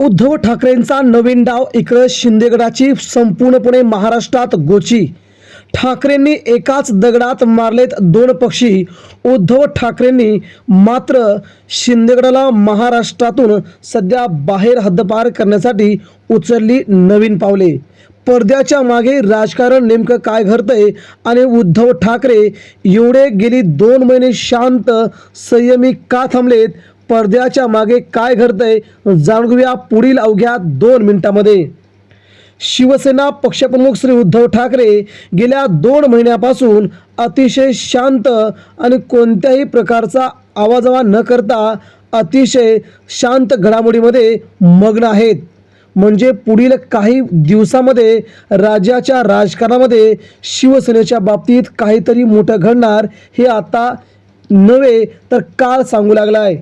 उद्धव ठाकरेंचा नवीन डाव इकडं शिंदेगडाची संपूर्णपणे महाराष्ट्रात गोची. ठाकरेंनी एकाच दगडात मारलेत दोन पक्षी. उद्धव ठाकरेंनी मात्र शिंदेगडाला महाराष्ट्रातून सध्या बाहेर हद्दपार करण्यासाठी उचलली नवीन पावले. पडद्याच्या मागे राजकारण नेमकं काय घडतंय आणि उद्धव ठाकरे एवढे गेली दोन महिने शांत संयमी का थांबलेत? पडद्याच्या मागे काय घडतंय जाणून घेऊया पुढील अवघ्या दोन मिनिटामध्ये. शिवसेना पक्षप्रमुख श्री उद्धव ठाकरे गेल्या दोन महिन्यापासून अतिशय शांत आणि कोणत्याही प्रकारचा आवाजावा न करता अतिशय शांत घडामोडीमध्ये मग्न आहेत. म्हणजे पुढील काही दिवसामध्ये राज्याच्या राजकारणामध्ये शिवसेनेच्या बाबतीत काहीतरी मोठं घडणार हे आता नव्हे तर काळ सांगू लागला आहे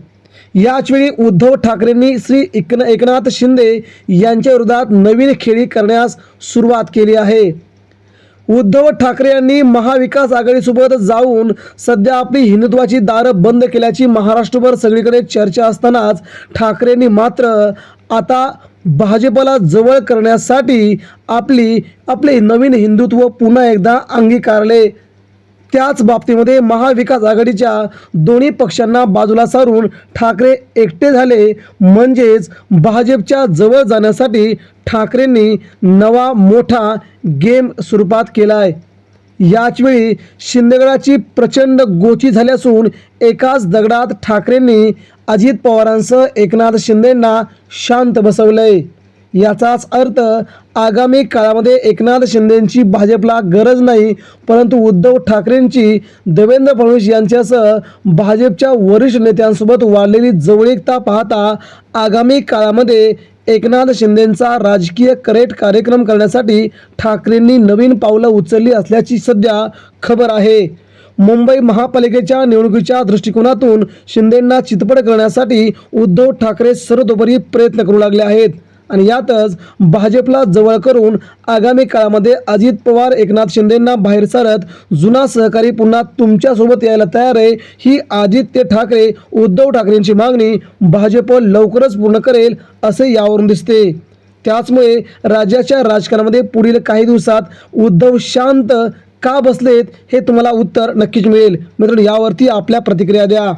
याचवेळी उद्धव ठाकरेंनी श्री एकन एकनाथ शिंदे यांच्या विरोधात नवीन खेळी करण्यास सुरुवात केली आहे. उद्धव ठाकरे यांनी महाविकास आघाडीसोबत जाऊन सध्या आपली हिंदुत्वाची दारं बंद केल्याची महाराष्ट्रभर सगळीकडे चर्चा असतानाच ठाकरेंनी मात्र आता भाजपला जवळ करण्यासाठी आपली आपले नवीन हिंदुत्व पुन्हा एकदा अंगीकारले. त्याच बाबतीमध्ये महाविकास आघाडीच्या दोन्ही पक्षांना बाजूला सारून ठाकरे एकटे झाले. म्हणजेच भाजपच्या जवळ जाण्यासाठी ठाकरेंनी नवा मोठा गेम स्वरूपात केला आहे याचवेळी शिंदेगडाची प्रचंड गोची झाली असून एकाच दगडात ठाकरेंनी अजित पवारांसह एकनाथ शिंदेंना शांत बसवलंय. याचाच अर्थ आगामी काळामध्ये एकनाथ शिंदेंची भाजपला गरज नाही परंतु उद्धव ठाकरेंची देवेंद्र फडणवीस यांच्यासह भाजपच्या वरिष्ठ नेत्यांसोबत वाढलेली जवळीकता पाहता आगामी काळामध्ये एकनाथ शिंदेंचा राजकीय करेट कार्यक्रम करण्यासाठी ठाकरेंनी नवीन पावलं उचलली असल्याची सध्या खबर आहे. मुंबई महापालिकेच्या निवडणुकीच्या दृष्टिकोनातून शिंदेंना चितपट करण्यासाठी उद्धव ठाकरे सर्वतोपरी प्रयत्न करू लागले आहेत. आणि यातच भाजपला जवळ करून आगामी काळामध्ये अजित पवार एकनाथ शिंदेंना बाहेर सारत जुना सहकारी पुन्हा तुमच्यासोबत यायला तयार आहे ही आदित्य ठाकरे उद्धव ठाकरेंची मागणी भाजप लवकरच पूर्ण करेल असे यावरून दिसते. त्याचमुळे राज्याच्या राजकारणामध्ये पुढील काही दिवसात उद्धव शांत का बसलेत हे तुम्हाला उत्तर नक्कीच मिळेल. मित्रांनो यावरती आपल्या प्रतिक्रिया द्या.